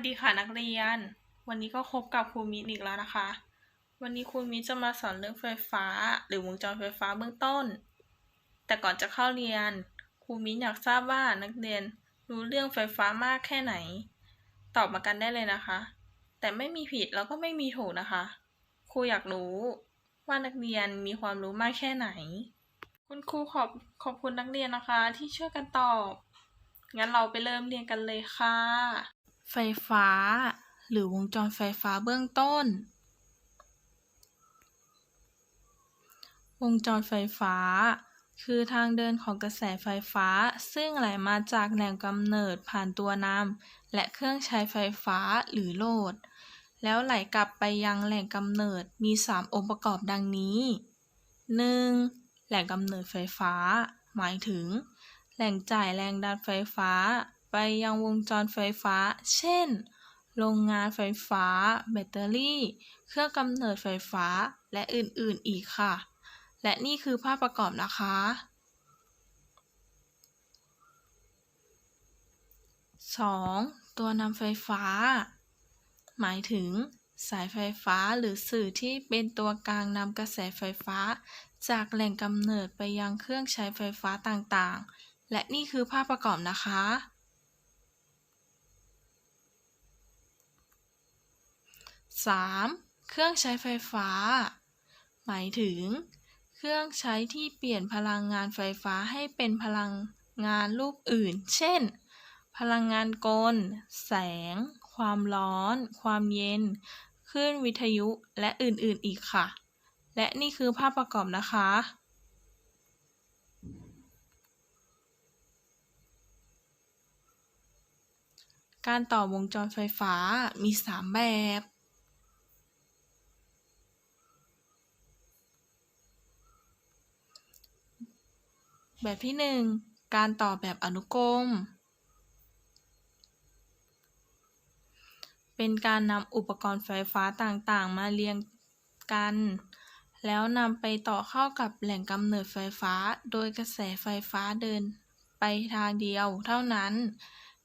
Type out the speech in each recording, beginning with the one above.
วัสดีค่ะนักเรียน วันนี้ก็พบกับครูมิตรอีกแล้วนะคะ วันนี้ครูมิตรจะมาสอนเรื่องไฟฟ้า หรือวงจรไฟฟ้าเบื้องต้น แต่ก่อนจะเข้าเรียนครูมิตรอยากทราบว่านักเรียนรู้เรื่องไฟฟ้ามากแค่ไหน ตอบมากันได้เลยนะคะ แต่ไม่มีผิดแล้วก็ไม่มีถูกนะคะ ครูอยากรู้ว่านักเรียนมีความรู้มากแค่ไหน คุณครูขอบขอบคุณนักเรียนนะคะ ที่ช่วยกันตอบ งั้นเราไปเริ่มเรียนกันเลยค่ะ ไฟฟ้า หรือวงจรไฟฟ้าเบื้องต้น วงจรไฟฟ้า คือทางเดินของกระแสไฟฟ้า ซึ่งไหลมาจากแหล่งกำเนิดผ่านตัวนำและเครื่องใช้ไฟฟ้าหรือโหลด แล้วไหลกลับไปยังแหล่งกำเนิดมี 3 องค์ประกอบดังนี้ 1. แหล่งกำเนิดไฟฟ้า หมายถึง แหล่งจ่ายแรงดันไฟฟ้า ไปยังวงจรไฟฟ้า เช่น โรงงานไฟฟ้า แบตเตอรี่ เครื่องกำเนิดไฟฟ้า และอื่นๆ อีกค่ะ และนี่คือภาพประกอบนะคะ 2. ตัวนำไฟฟ้า หมายถึง สายไฟฟ้าหรือสื่อที่เป็นตัวกลางนำกระแสไฟฟ้า จากแหล่งกำเนิดไปยังเครื่องใช้ไฟฟ้าต่างๆ และนี่คือภาพประกอบนะคะ 3. เครื่องใช้ไฟฟ้า หมายถึง เครื่องใช้ที่เปลี่ยนพลังงานไฟฟ้าให้เป็นพลังงานรูปอื่น เช่น พลังงานกล แสง ความร้อน ความเย็น คลื่นวิทยุ และอื่นๆอีกค่ะ และนี่คือภาพประกอบนะคะการต่อวงจรไฟฟ้ามี 3 แบบ แบบที่ 1 การต่อแบบอนุกรม เป็นการนำอุปกรณ์ไฟฟ้าต่างๆ มาเรียงกัน แล้วนำไปต่อเข้ากับแหล่งกำเนิดไฟฟ้า โดยกระแสไฟฟ้าเดินไปทางเดียวเท่านั้น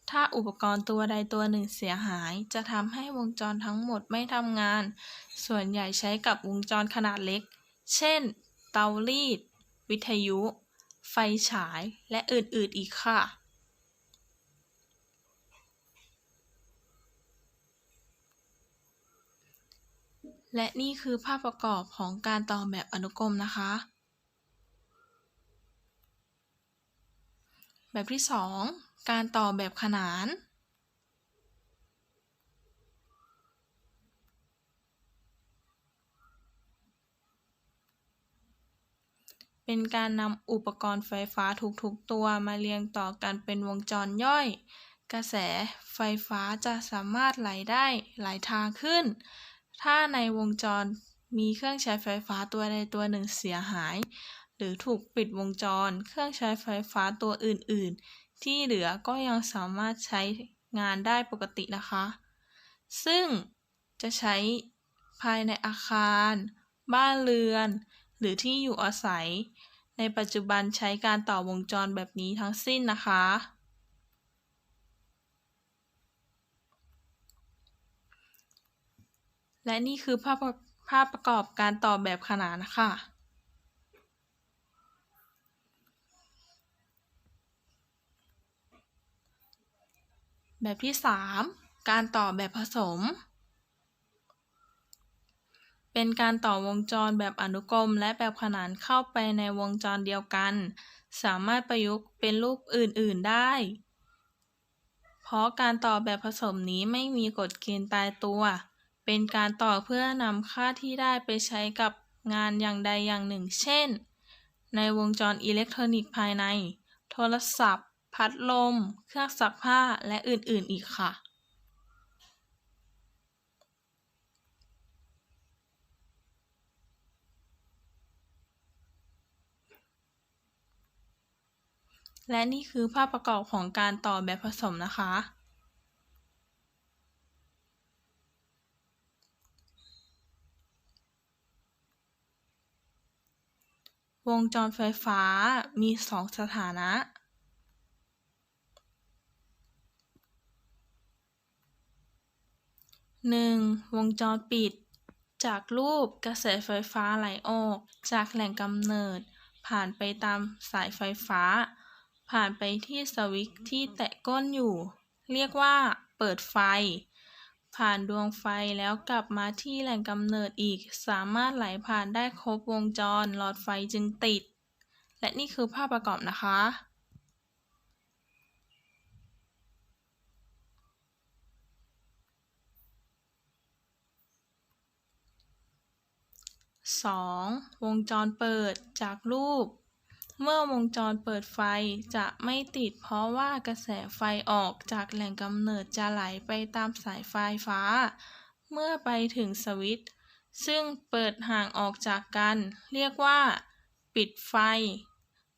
ถ้าอุปกรณ์ตัวใดตัวหนึ่งเสียหาย จะทำให้วงจรทั้งหมดไม่ทำงาน ส่วนใหญ่ใช้กับวงจรขนาดเล็ก เช่น เตารีด วิทยุ ไฟฉายและอื่นๆอีกค่ะ และนี่คือภาพประกอบของการต่อแบบอนุกรมนะคะ แบบที่ 2 การต่อแบบขนาน เป็นการนำอุปกรณ์ไฟฟ้าทุกๆตัวมาเรียงต่อกันเป็นวงจรย่อย กระแสไฟฟ้าจะสามารถไหลได้หลายทางขึ้น ถ้าในวงจรมีเครื่องใช้ไฟฟ้าตัวใดตัวหนึ่งเสียหาย หรือถูกปิดวงจร เครื่องใช้ไฟฟ้าตัวอื่น ๆ ที่เหลือก็ยังสามารถใช้งานได้ปกตินะคะ ซึ่งจะใช้ภายในอาคาร บ้านเรือน หรือที่อยู่อาศัย ในปัจจุบันใช้การต่อวงจรแบบนี้ทั้งสิ้นนะคะ และนี่คือภาพประภาพประกอบการต่อแบบขนานนะคะแบบที่ 3 การต่อแบบผสม เป็นการต่อวงจรแบบอนุกรมและแบบขนานเข้าไปในวงจรเดียวกัน สามารถประยุกต์เป็นรูปอื่น ๆได้ เพราะการต่อแบบผสมนี้ไม่มีกฎเกณฑ์ตายตัว เป็นการต่อเพื่อนำค่าที่ได้ไปใช้กับงานอย่างใดอย่างหนึ่ง เช่น ในวงจรอิเล็กทรอนิกส์ภายใน โทรศัพท์ พัดลม เครื่องซักผ้า และอื่น ๆ อีกค่ะ และนี่คือภาพประกอบของการต่อแบบผสมนะคะ วงจรไฟฟ้ามีสองสถานะ 1. 1. วงจรปิด จากรูปกระแสไฟฟ้าไหลออก จากแหล่งกำเนิด ผ่านไปตามสายไฟฟ้า ผ่านไปที่สวิตช์ที่แตะก้นอยู่ เรียกว่า เปิดไฟ ผ่านดวงไฟแล้วกลับมาที่แหล่งกำเนิดอีก สามารถไหลผ่านได้ครบวงจร หลอดไฟจึงติด และนี่คือภาพประกอบนะคะ 2. วงจรเปิดจากรูป เมื่อวงจรเปิดไฟจะไม่ติดเพราะว่ากระแสไฟออกจากแหล่งกำเนิดจะไหลไปตามสายไฟฟ้า เมื่อไปถึงสวิตช์ซึ่งเปิดห่างออกจากกัน เรียกว่า ปิดไฟ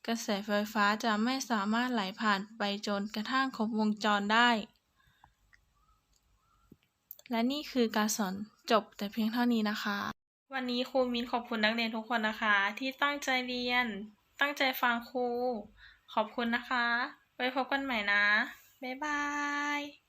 กระแสไฟฟ้าจะไม่สามารถไหลผ่านไปจนกระทั่งครบวงจรได้ และนี่คือการสอนจบแต่เพียงเท่านี้นะคะ วันนี้ครูมินขอบคุณนักเรียนทุกคนนะคะ ที่ตั้งใจเรียน ตั้งใจฟังครู ขอบคุณนะคะ ไว้พบกันใหม่นะ บ๊ายบาย